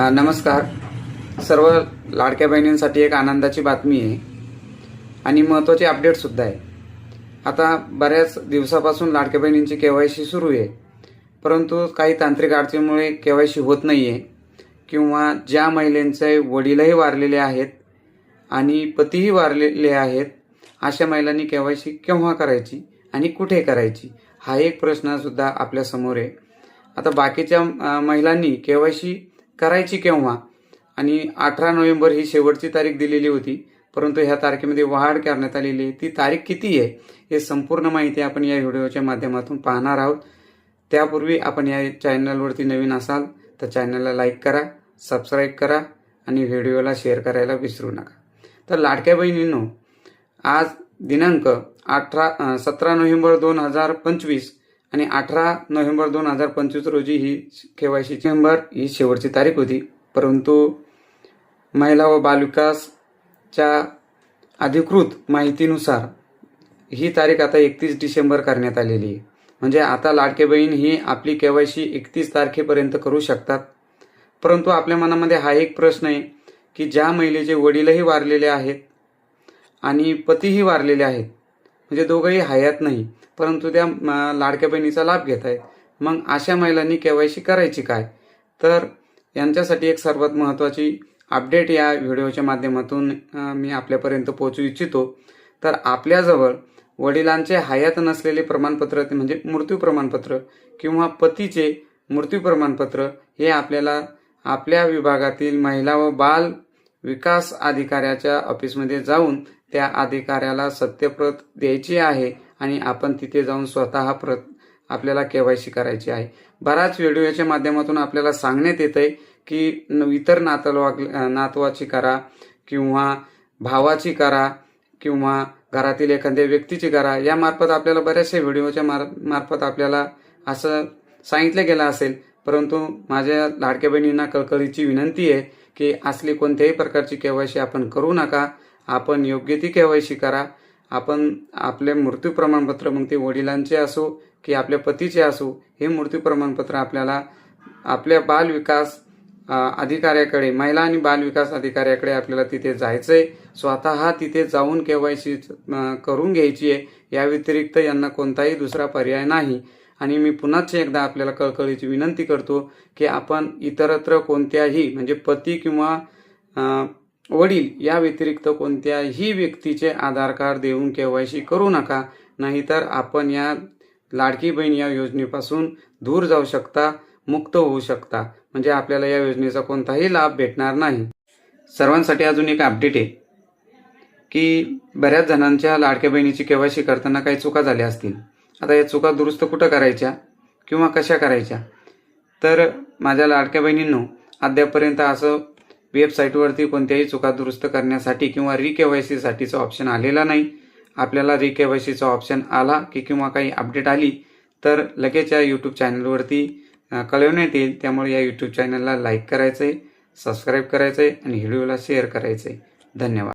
नमस्कार. सर्व लाडक्या बहिणींसाठी एक आनंदाची बातमी आहे आणि महत्त्वाची अपडेटसुद्धा आहे. आता बऱ्याच दिवसापासून लाडक्या बहिणींची के वाय सी सुरू आहे. परंतु काही तांत्रिक अडचणीमुळे के वाय सी होत नाही आहे किंवा ज्या महिलांचे वडीलही वारलेले आहेत आणि पतीही वारलेले आहेत अशा महिलांनी के वाय सी केव्हा करायची आणि कुठे करायची हा एक प्रश्नसुद्धा आपल्यासमोर आहे. आता बाकीच्या महिलांनी के वाय सी करायची केव्हा? आणि अठरा नोव्हेंबर ही शेवटची तारीख दिलेली होती परंतु ह्या तारखेमध्ये वाढ करण्यात आलेली आहे. ती तारीख किती आहे हे संपूर्ण माहिती आपण या व्हिडिओच्या माध्यमातून पाहणार आहोत. त्यापूर्वी आपण या चॅनलवरती नवीन असाल तर चॅनलला लाईक करा सबस्क्राईब करा आणि व्हिडिओला शेअर करायला विसरू नका. तर लाडक्या बहिणींनो आज दिनांक अठरा सतरा नोव्हेंबर दोन हजार पंचवीस आणि अठरा नोव्हेंबर दोन हजार पंचवीस रोजी ही के वाय सी नोव्हेंबर ही शेवटची तारीख होती. परंतु महिला व बालविकासच्या अधिकृत माहितीनुसार ही तारीख आता एकतीस डिसेंबर करण्यात आलेली आहे. म्हणजे आता लाडके बहीण ही आपली के वाय सी एकतीस तारखेपर्यंत करू शकतात. परंतु आपल्या मनामध्ये हा एक प्रश्न आहे की ज्या महिलेचे वडीलही वारलेले आहेत आणि पतीही वारलेले आहेत म्हणजे दोघंही हयात नाही परंतु त्या लाडक्या बहिणीचा लाभ घेत आहेत. मग अशा महिलांनी केवायसी करायची काय? तर यांच्यासाठी एक सर्वात महत्त्वाची अपडेट या व्हिडिओच्या माध्यमातून मी आपल्यापर्यंत पोहोचू इच्छितो. तर आपल्याजवळ वडिलांचे हयात नसलेले प्रमाणपत्र म्हणजे मृत्यू प्रमाणपत्र किंवा पतीचे मृत्यू प्रमाणपत्र हे आपल्याला आपल्या विभागातील महिला व बाल विकास अधिकाऱ्याच्या ऑफिसमध्ये जाऊन त्या अधिकाऱ्याला सत्यप्रत द्यायची आहे आणि आपण तिथे जाऊन स्वतः प्रत आपल्याला केवायसी करायची आहे. बराच व्हिडिओच्या माध्यमातून आपल्याला सांगण्यात येत आहे की न- इतर नातलवा नातवाची करा किंवा भावाची करा किंवा घरातील एखाद्या व्यक्तीची करा यामार्फत आपल्याला बऱ्याचशा व्हिडिओच्या मार मार्फत आपल्याला असं सांगितलं गेलं असेल. परंतु माझ्या लाडक्या बहिणींना कळकळीची विनंती आहे की असली कोणत्याही प्रकारची केवायसी आपण करू नका. आपण योग्य ती केवायसी करा. आपण आपले मृत्यू प्रमाणपत्र मग ते वडिलांचे असो की आपल्या पतीचे असो हे मृत्यू प्रमाणपत्र आपल्याला आपल्या बाल विकास अधिकाऱ्याकडे महिला आणि बाल विकास अधिकाऱ्याकडे आपल्याला तिथे जायचं आहे स्वतः तिथे जाऊन केवायसी करून घ्यायची आहे. या व्यतिरिक्त यांना कोणताही दुसरा पर्याय नाही. आणि मी पुन्हाच एकदा आपल्याला कळकळीची विनंती करतो की आपण इतरत्र कोणत्याही म्हणजे पती किंवा वडील या व्यतिरिक्त कोणत्याही व्यक्तीचे आधार कार्ड देऊन केवायसी करू नका नाहीतर आपण या लाडकी बहीण या योजनेपासून दूर जाऊ शकता मुक्त होऊ शकता. म्हणजे आपल्याला या योजनेचा कोणताही लाभ भेटणार नाही. सर्वांसाठी अजून एक अपडेट आहे की बऱ्याच जणांच्या लाडक्या बहिणीची केवायसी करताना काही चुका झाल्या असतील. आता या चुका दुरुस्त कुठं करायच्या किंवा कशा करायच्या? तर माझ्या लाडक्या बहिणींनो अद्यापर्यंत असं वेबसाईटवरती कोणत्याही चुका दुरुस्त करण्यासाठी किंवा री ऑप्शन आलेला नाही. आपल्याला रिकेवायसीचा ऑप्शन आला की किंवा काही अपडेट आली तर लगेच या यूट्यूब चॅनलवरती कळवण्यात येईल. त्यामुळे या यूट्यूब चॅनलला लाईक करायचं आहे सबस्क्राईब करायचं आहे आणि व्हिडिओला शेअर करायचं आहे धन्यवाद.